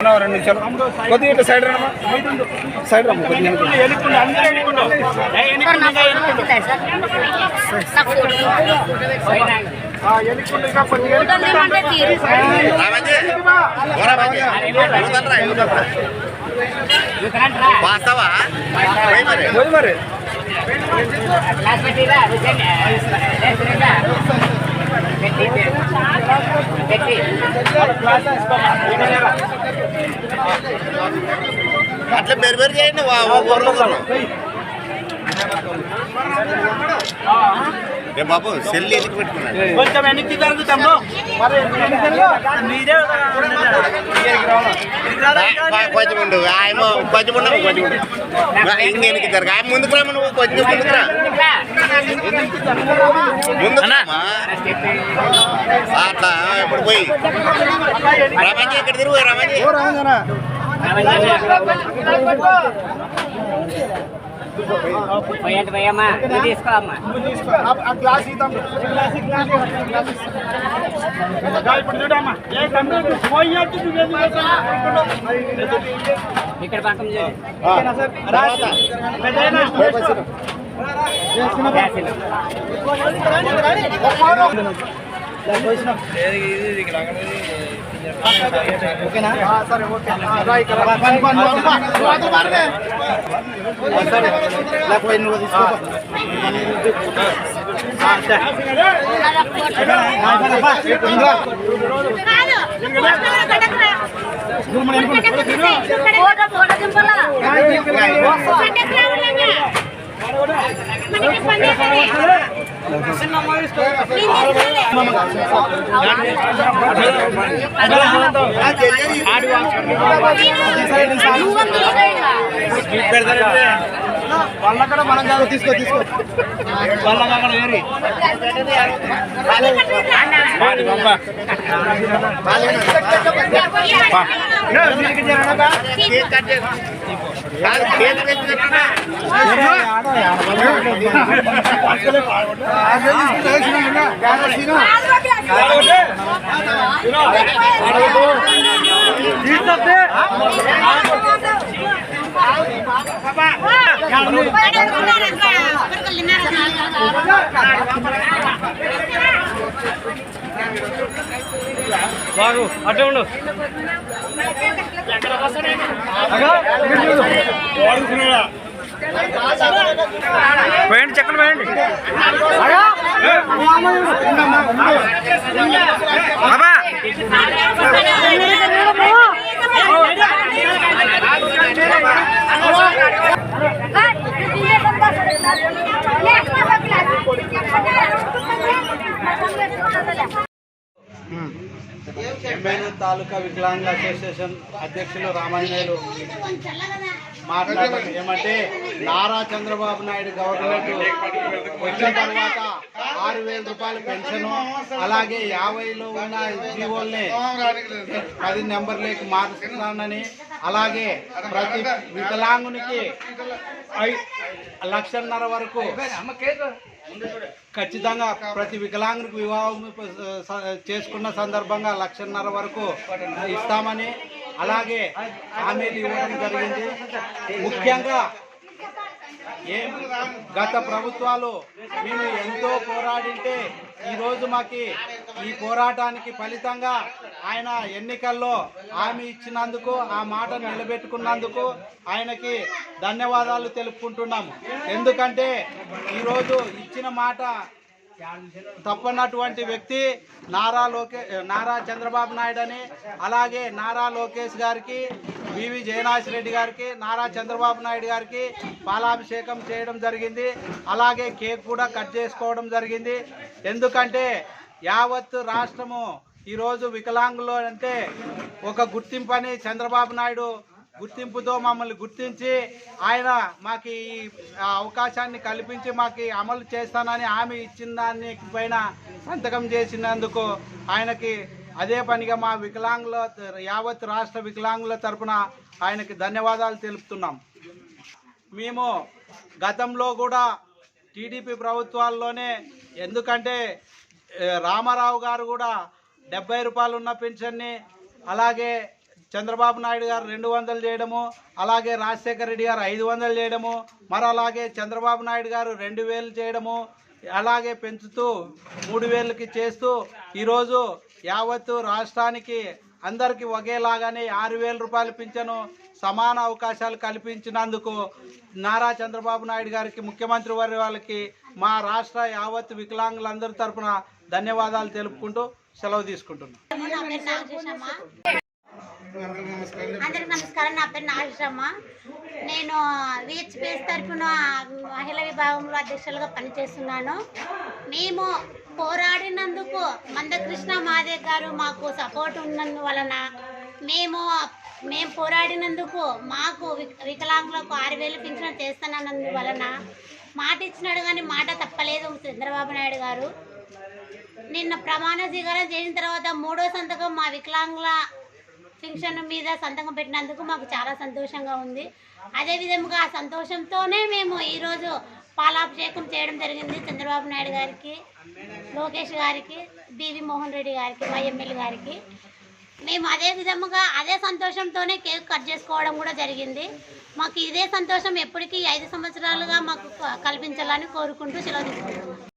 రెండు నిమిషాలు కొద్దిగా ఇట్లా సైడ్ రమ్మా సైడ్ రమ్మ కొద్దిగా వాస్తవా పోయి మరి పోయి మరి అట్లా బెరు బెరు చేయండి వా- ఏ బాబు సెల్ ఎందుకు పెట్టుకున్నాడు? కొంచెం వెనక్కి జరుగుతాము మీరే కొంచెం ఉండు ఆయన కొంచెం ఉండవు కొంచెం ఉండు ఇంకెనికి జరగ. ఆయన ముందుకు రా నువ్వు కొంచెం ముందుకు రా. రామ్మా. అట్లా ఇప్పుడు పోయి. రమాజీ ఇక్కడ తిరుగు రమాజీ. ఓ పోయండి పోయమ్మా నువ్వు తీసుకోమ్మా ఆ గ్లాస్? ఇక్కడ పక్కన చూడు తర్వాత పెద్దయినా గ్యాసులు. ఓకేనా సరే ఓకే రా ఇక్కడ రా. పని, పని, పని, పని. తర్వాత పనిలే. ఆ, సరే లేకపోతే నువ్వు తీసుకో ఫోటో ఫోటో దింపాలా పండగ రావాలంగా మనకి పండగ వాళ్ళ కూడా మనం కాదు తీసుకో తీసుకో వాళ్ళ కాకుండా వేరే కాదు, కేక్ తెచ్చుకున్నా. బాగు అట్లా ఉండు. పోయండి చెక్కలు పోయండి. బాబా ఎంబైనూరు తాలూకా వికలాంగ అసోసియేషన్ అధ్యక్షులు రామాంజనేయులు మాట్లాడారు ఏమంటే నారా చంద్రబాబు నాయుడు గవర్నమెంట్ వచ్చిన తర్వాత ఆరు వేల రూపాయల పెన్షన్ అలాగే యాభైలో ఉన్న జీవోల్ని పది నెంబర్లకి మారుస్తున్నానని అలాగే ప్రతి వికలాంగునికి ఐ- లక్షన్నర వరకు ఖచ్చితంగా ప్రతి వికలాంగునికి వివాహం చేసుకున్న సందర్భంగా లక్షన్నర వరకు ఇస్తామని అలాగే హామీలు ఇవ్వడం జరిగింది. ముఖ్యంగా ఏ గత ప్రభుత్వాలు మేము ఎంతో పోరాడింటే ఈరోజు మాకి ఈ పోరాటానికి ఫలితంగా ఆయన ఎన్నికల్లో హామీ ఇచ్చినందుకు ఆ మాట నిలబెట్టుకున్నందుకు ఆయనకి ధన్యవాదాలు తెలుపుకుంటున్నాము ఎందుకంటే ఈరోజు ఇచ్చిన మాట తప్పనటువంటి వ్యక్తి నారా లోకే నారా చంద్రబాబు నాయుడు అని అలాగే నారా లోకేష్ గారికి వివి జయనాథ్ రెడ్డి గారికి నారా చంద్రబాబు నాయుడు గారికి పాలాభిషేకం చేయడం జరిగింది. అలాగే కేక్ కూడా కట్ చేసుకోవడం జరిగింది. ఎందుకంటే యావత్ రాష్ట్రము ఈరోజు వికలాంగులు అంటే ఒక గుర్తింపు అని చంద్రబాబు నాయుడు గుర్తింపుతో మమ్మల్ని గుర్తించి ఆయన మాకు ఈ అవకాశాన్ని కల్పించి మాకు అమలు చేస్తానని హామీ ఇచ్చిన దాన్ని పైన సంతకం చేసినందుకు ఆయనకి అదే పనిగా మా వికలాంగుల యావత్ రాష్ట్ర వికలాంగుల తరపున ఆయనకి ధన్యవాదాలు తెలుపుతున్నాం. మేము గతంలో కూడా టీడీపీ ప్రభుత్వాల్లోనే ఎందుకంటే రామారావు గారు కూడా డెబ్బై రూపాయలు ఉన్న పెన్షన్ని అలాగే చంద్రబాబు నాయుడు గారు రెండు వందలు చేయడము అలాగే రాజశేఖర రెడ్డి గారు ఐదు వందలు చేయడము మరి అలాగే చంద్రబాబు నాయుడు గారు రెండు వేలు చేయడము అలాగే పెంచుతూ మూడు వేలకి చేస్తూ ఈరోజు యావత్తు రాష్ట్రానికి అందరికీ ఒకేలాగానే ఆరు వేల రూపాయలు పింఛను సమాన అవకాశాలు కల్పించినందుకు నారా చంద్రబాబు నాయుడు గారికి ముఖ్యమంత్రి వారి వాళ్ళకి మా రాష్ట్ర యావత్తు వికలాంగులందరి తరపున ధన్యవాదాలు తెలుపుకుంటూ సెలవు తీసుకుంటున్నాను అందరికి నమస్కారం నా పేరు నాగేశమ్మ నేను విహెచ్పిఎస్ తరఫున మహిళా విభాగంలో అధ్యక్షులుగా పనిచేస్తున్నాను. మేము పోరాడినందుకు మందకృష్ణ మాదే గారు మాకు సపోర్ట్ ఉన్నందు వలన మేము మేము పోరాడినందుకు మాకు వి- వికలాంగులకు ఆరు వేలు పింఛన చేస్తున్నందు వలన మాట ఇచ్చినాడు కానీ మాట తప్పలేదు చంద్రబాబు నాయుడు గారు. నిన్న ప్రమాణ స్వీకారం చేసిన తర్వాత మూడో సంతకం మా వికలాంగుల ఫంక్షన్ మీద సంతకం పెట్టినందుకు మాకు చాలా సంతోషంగా ఉంది. అదేవిధంగా ఆ సంతోషంతోనే మేము ఈరోజు పాలాభిషేకం చేయడం జరిగింది చంద్రబాబు నాయుడు గారికి లోకేష్ గారికి బివి మోహన్ రెడ్డి గారికి మా ఎమ్మెల్యే గారికి. మేము అదే విధముగా అదే సంతోషంతోనే కేక్ కట్ చేసుకోవడం కూడా జరిగింది. మాకు ఇదే సంతోషం ఎప్పటికీ ఐదు సంవత్సరాలుగా మాకు కల్పించాలని కోరుకుంటూ సెలవు తీసుకుంటున్నాం.